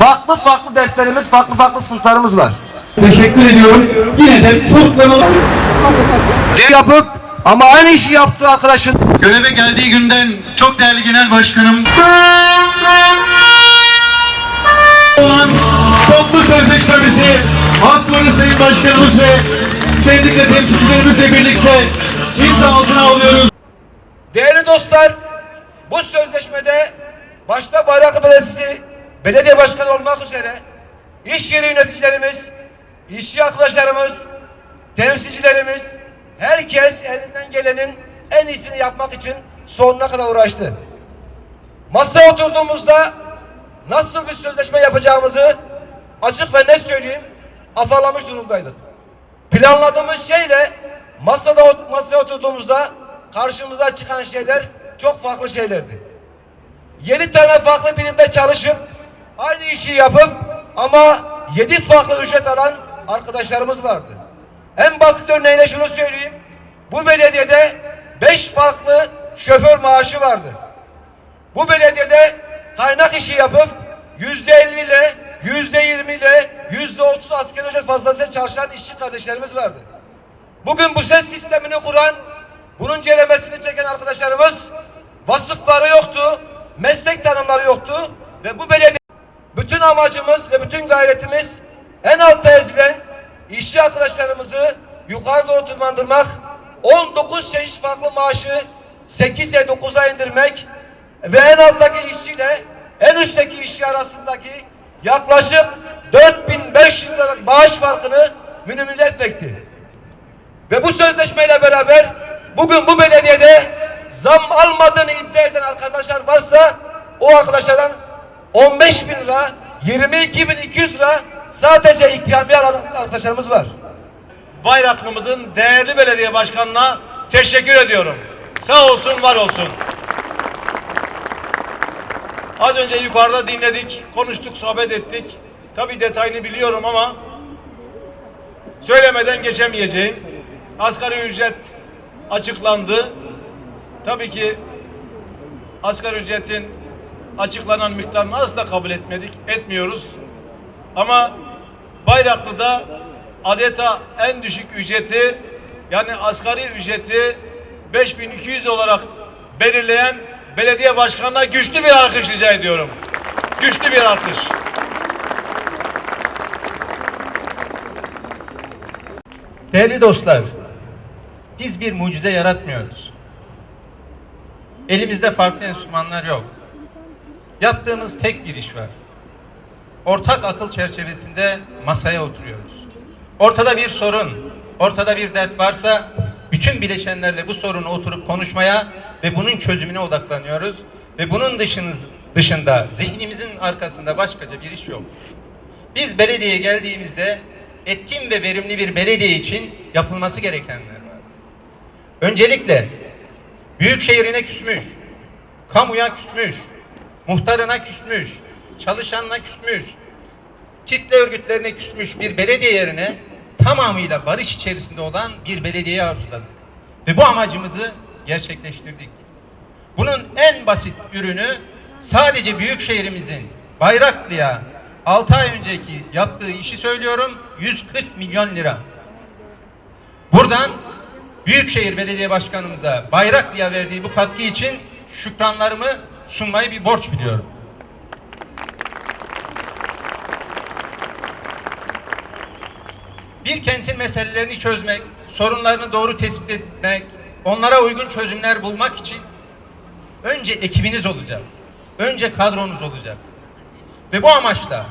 Farklı farklı dertlerimiz, farklı farklı sınıflarımız var. Teşekkür ediyorum. Yine de soluklanalım. Yapıp ama aynı işi yaptığı arkadaşın Göreve geldiği günden çok değerli genel başkanım olan toplu sözleşmemizi Asmalı Sayın Başkanımız ve sendika temsilcilerimizle birlikte imza altına alıyoruz. Değerli dostlar, bu sözleşmede başta Bayraklı Belediyesi belediye başkanı olmak üzere iş yeri yöneticilerimiz, işçi arkadaşlarımız, temsilcilerimiz, herkes elinden gelenin en iyisini yapmak için sonuna kadar uğraştı. Masaya oturduğumuzda nasıl bir sözleşme yapacağımızı açık ve net söyleyeyim afalamış durumdaydık. Planladığımız şeyle masada masaya oturduğumuzda karşımıza çıkan şeyler çok farklı şeylerdi. Yedi tane farklı birimde çalışıp aynı işi yapıp ama yedi farklı ücret alan arkadaşlarımız vardı. En basit örneğiyle şunu söyleyeyim. Bu belediyede beş farklı şoför maaşı vardı. Bu belediyede kaynak işi yapıp yüzde elli ile yüzde yirmi ile yüzde otuz asgari ücret fazlasıyla çalışan işçi kardeşlerimiz vardı. Bugün bu ses sistemini kuran, bunun ceremesini çeken arkadaşlarımız vasıfları yoktu, meslek tanımları yoktu ve bu belediye bütün amacımız ve bütün gayretimiz en altta ezilen işçi arkadaşlarımızı yukarı doğru tırmandırmak, 19 çeşit farklı maaşı 8'e 9'a indirmek ve en alttaki işçiyle en üstteki işçi arasındaki yaklaşık 4500 liralık maaş farkını minimize etmekti. Ve bu sözleşmeyle beraber bugün bu belediyede zam almadığını iddia eden arkadaşlar varsa o arkadaşlardan 15 bin lira, 22 bin 200 lira sadece ikramiye alan arkadaşlarımız var. Bayraklımızın değerli belediye başkanına teşekkür ediyorum. Sağ olsun, var olsun. Az önce yukarıda dinledik, konuştuk, sohbet ettik. Tabii detayını biliyorum ama söylemeden geçemeyeceğim. Asgari ücret açıklandı. Tabii ki asgari ücretin açıklanan miktarını asla kabul etmedik, etmiyoruz. Ama Bayraklı'da adeta en düşük ücreti yani asgari ücreti 5200 olarak belirleyen belediye başkanına güçlü bir alkış rica ediyorum. Güçlü bir alkış. Değerli dostlar, biz bir mucize yaratmıyoruz. Elimizde farklı enstrümanlar yok. Yaptığımız tek bir iş var. Ortak akıl çerçevesinde masaya oturuyoruz. Ortada bir sorun, ortada bir dert varsa bütün bileşenlerle bu sorunu oturup konuşmaya ve bunun çözümüne odaklanıyoruz. Ve bunun dışınız, dışında zihnimizin arkasında başkaca bir iş yok. Biz belediyeye geldiğimizde etkin ve verimli bir belediye için yapılması gerekenler vardı. Öncelikle büyük şehrine küsmüş, kamuya küsmüş, muhtarına küsmüş, çalışanına küsmüş, kitle örgütlerine küsmüş bir belediye yerine tamamıyla barış içerisinde olan bir belediye arzuladık. Ve bu amacımızı gerçekleştirdik. Bunun en basit ürünü sadece büyük şehrimizin Bayraklı'ya 6 ay önceki yaptığı işi söylüyorum 140 milyon lira. Buradan Büyükşehir Belediye Başkanımıza Bayraklı'ya verdiği bu katkı için şükranlarımı sunmayı bir borç biliyorum. Bir kentin meselelerini çözmek, sorunlarını doğru tespit etmek, onlara uygun çözümler bulmak için önce ekibiniz olacak. Önce kadronuz olacak. Ve bu amaçla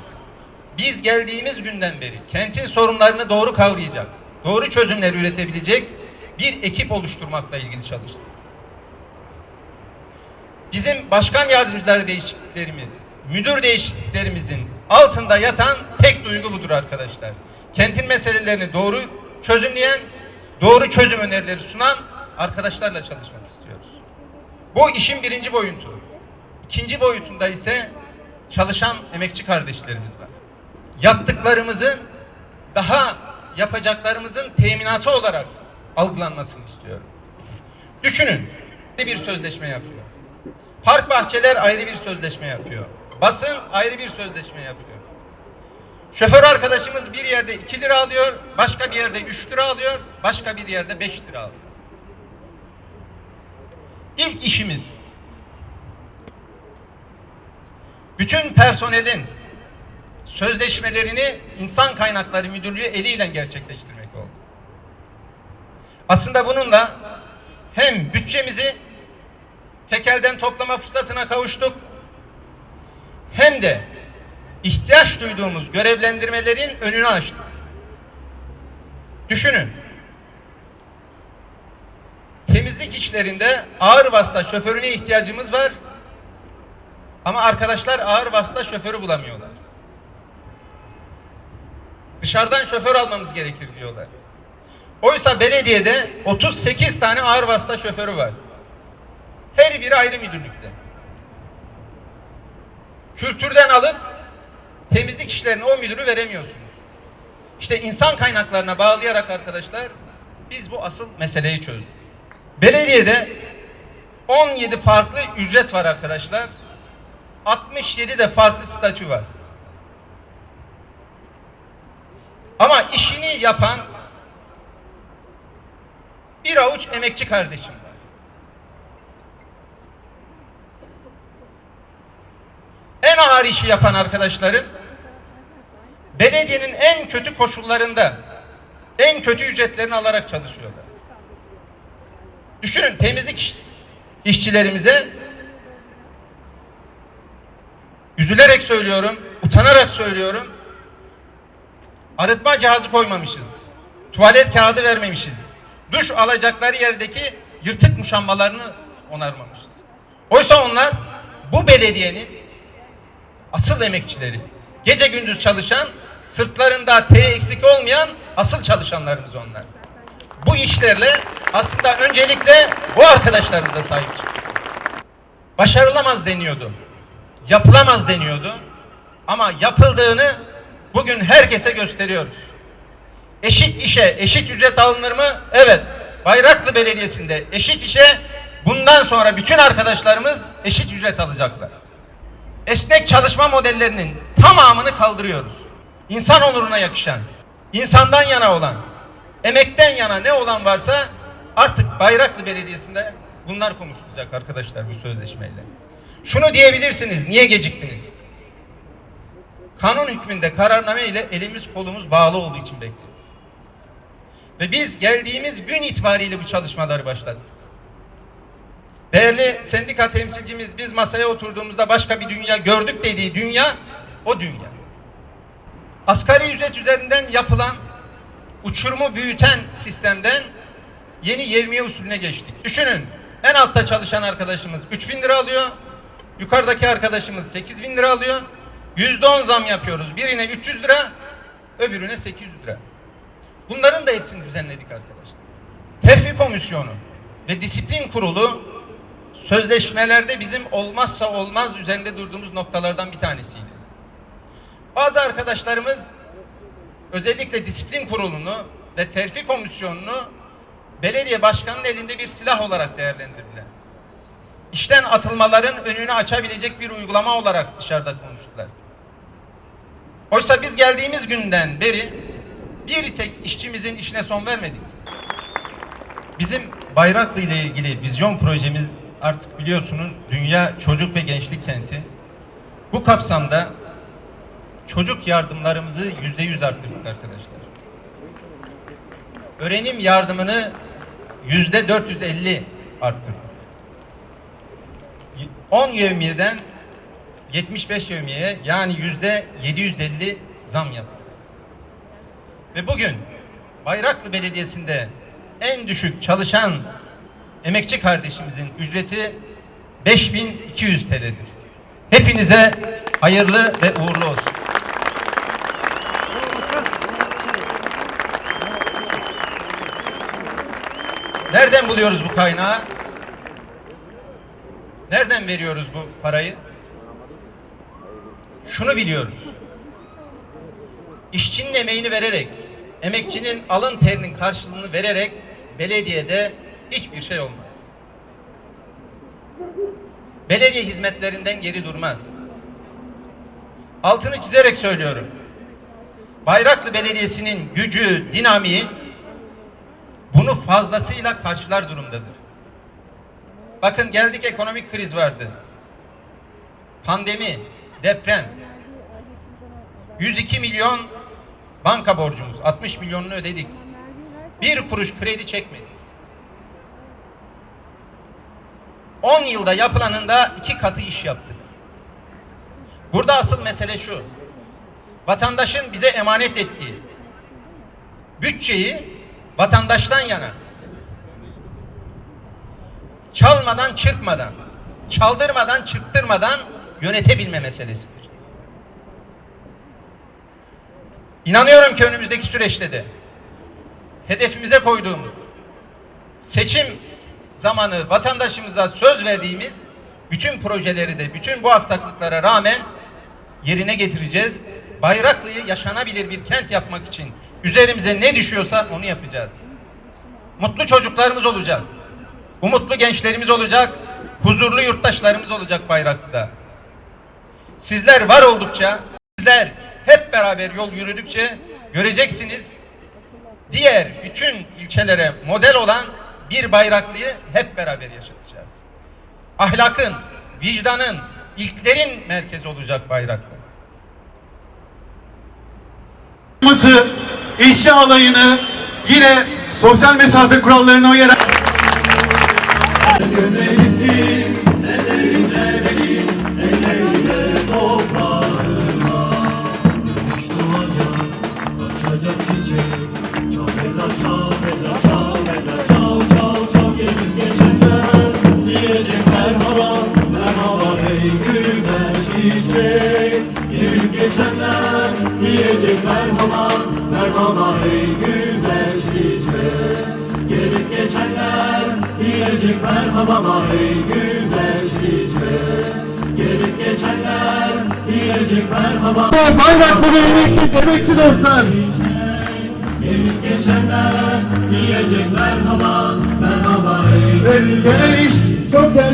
biz geldiğimiz günden beri kentin sorunlarını doğru kavrayacak, doğru çözümler üretebilecek bir ekip oluşturmakla ilgili çalıştık. Bizim başkan yardımcıları değişikliklerimiz, müdür değişikliklerimizin altında yatan tek duygu budur arkadaşlar. Kentin meselelerini doğru çözümleyen, doğru çözüm önerileri sunan arkadaşlarla çalışmak istiyoruz. Bu işin birinci boyutu. İkinci boyutunda ise çalışan emekçi kardeşlerimiz var. Yaptıklarımızın daha yapacaklarımızın teminatı olarak algılanmasını istiyorum. Düşünün bir sözleşme yapıyor. Park bahçeler ayrı bir sözleşme yapıyor. Basın ayrı bir sözleşme yapıyor. Şoför arkadaşımız bir yerde 2 lira alıyor, başka bir yerde 3 lira alıyor, başka bir yerde 5 lira alıyor. İlk işimiz bütün personelin sözleşmelerini İnsan Kaynakları Müdürlüğü eliyle gerçekleştirmek oldu. Aslında bununla hem bütçemizi tekelden toplama fırsatına kavuştuk hem de ihtiyaç duyduğumuz görevlendirmelerin önünü açtık. Düşünün. Temizlik işlerinde ağır vasıta şoförüne ihtiyacımız var. Ama arkadaşlar ağır vasıta şoförü bulamıyorlar. Dışarıdan şoför almamız gerekir diyorlar. Oysa belediyede 38 tane ağır vasıta şoförü var. Her biri ayrı müdürlükte. Kültürden alıp temizlik işlerine o müdürü veremiyorsunuz. İşte insan kaynaklarına bağlayarak arkadaşlar biz bu asıl meseleyi çözdük. Belediyede 17 farklı ücret var arkadaşlar. 67 de farklı statü var. Ama işini yapan bir avuç emekçi kardeşim var. En ağır işi yapan arkadaşlarım belediyenin en kötü koşullarında en kötü ücretlerini alarak çalışıyorlar. Düşünün temizlik iş- işçilerimize üzülerek söylüyorum, utanarak söylüyorum. Arıtma cihazı koymamışız. Tuvalet kağıdı vermemişiz. Duş alacakları yerdeki yırtık muşambalarını onarmamışız. Oysa onlar bu belediyenin asıl emekçileri. Gece gündüz çalışan, sırtlarında teri eksik olmayan asıl çalışanlarımız onlar. Bu işlerle aslında öncelikle bu arkadaşlarımıza sahip. Başarılamaz deniyordu. Yapılamaz deniyordu. Ama yapıldığını bugün herkese gösteriyoruz. Eşit işe eşit ücret alınır mı? Evet. Bayraklı Belediyesi'nde eşit işe bundan sonra bütün arkadaşlarımız eşit ücret alacaklar. Esnek çalışma modellerinin tamamını kaldırıyoruz. İnsan onuruna yakışan, insandan yana olan, emekten yana ne olan varsa artık Bayraklı Belediyesi'nde bunlar konuşulacak arkadaşlar bu sözleşmeyle. Şunu diyebilirsiniz, niye geciktiniz? Kanun hükmünde kararname ile elimiz kolumuz bağlı olduğu için bekliyoruz. Ve biz geldiğimiz gün itibariyle bu çalışmaları başlattık. Değerli sendika temsilcimiz biz masaya oturduğumuzda başka bir dünya gördük dediği dünya o dünya. Asgari ücret üzerinden yapılan uçurumu büyüten sistemden yeni yevmiye usulüne geçtik. Düşünün en altta çalışan arkadaşımız 3000 lira alıyor. Yukarıdaki arkadaşımız 8000 lira alıyor. %10 zam yapıyoruz. Birine 300 lira, öbürüne 800 lira. Bunların da hepsini düzenledik arkadaşlar. Terfi komisyonu ve disiplin kurulu sözleşmelerde bizim olmazsa olmaz üzerinde durduğumuz noktalardan bir tanesiydi. Bazı arkadaşlarımız özellikle disiplin kurulunu ve terfi komisyonunu belediye başkanının elinde bir silah olarak değerlendirdiler. İşten atılmaların önünü açabilecek bir uygulama olarak dışarıda konuştular. Oysa biz geldiğimiz günden beri bir tek işçimizin işine son vermedik. Bizim Bayraklı ile ilgili vizyon projemiz artık biliyorsunuz Dünya Çocuk ve Gençlik Kenti. Bu kapsamda çocuk yardımlarımızı yüzde yüz arttırdık arkadaşlar. Öğrenim yardımını yüzde 450 arttırdık. 10 yevmiyeden 75 yevmiyeye yani yüzde 750 zam yaptık. Ve bugün Bayraklı Belediyesi'nde en düşük çalışan emekçi kardeşimizin ücreti 5200 TL'dir. Hepinize hayırlı ve uğurlu olsun. Nereden buluyoruz bu kaynağı? Nereden veriyoruz bu parayı? Şunu biliyoruz. İşçinin emeğini vererek, emekçinin alın terinin karşılığını vererek belediyede hiçbir şey olmaz. belediye hizmetlerinden geri durmaz. Altını çizerek söylüyorum. Bayraklı Belediyesi'nin gücü, dinamiği bunu fazlasıyla karşılar durumdadır. Bakın geldik ekonomik kriz vardı. Pandemi, deprem. 102 milyon banka borcumuz. 60 milyonunu ödedik. Bir kuruş kredi çekmedik. 10 yılda yapılanın da iki katı iş yaptık. Burada asıl mesele şu. Vatandaşın bize emanet ettiği bütçeyi vatandaştan yana çalmadan çırpmadan, çaldırmadan çırptırmadan yönetebilme meselesidir. İnanıyorum ki önümüzdeki süreçte de hedefimize koyduğumuz seçim zamanı vatandaşımıza söz verdiğimiz bütün projeleri de bütün bu aksaklıklara rağmen yerine getireceğiz. Bayraklı'yı yaşanabilir bir kent yapmak için üzerimize ne düşüyorsa onu yapacağız. Mutlu çocuklarımız olacak. Umutlu gençlerimiz olacak. Huzurlu yurttaşlarımız olacak Bayraklı'da. Sizler var oldukça, sizler hep beraber yol yürüdükçe göreceksiniz. Diğer bütün ilçelere model olan bir Bayraklı'yı hep beraber yaşatacağız. Ahlakın, vicdanın, ilklerin merkezi olacak Bayraklı. Mızı, işçi alayını yine sosyal mesafe kurallarına uyarak merhaba ey güzel çiçek Gelip geçenler diyecek merhaba ey güzel çiçek Gelip geçenler diyecek merhaba Bayraklı Bey'deki emekçi dostlar. Gelip geçenler diyecek merhaba, merhaba ey Ve genel iş çok değerli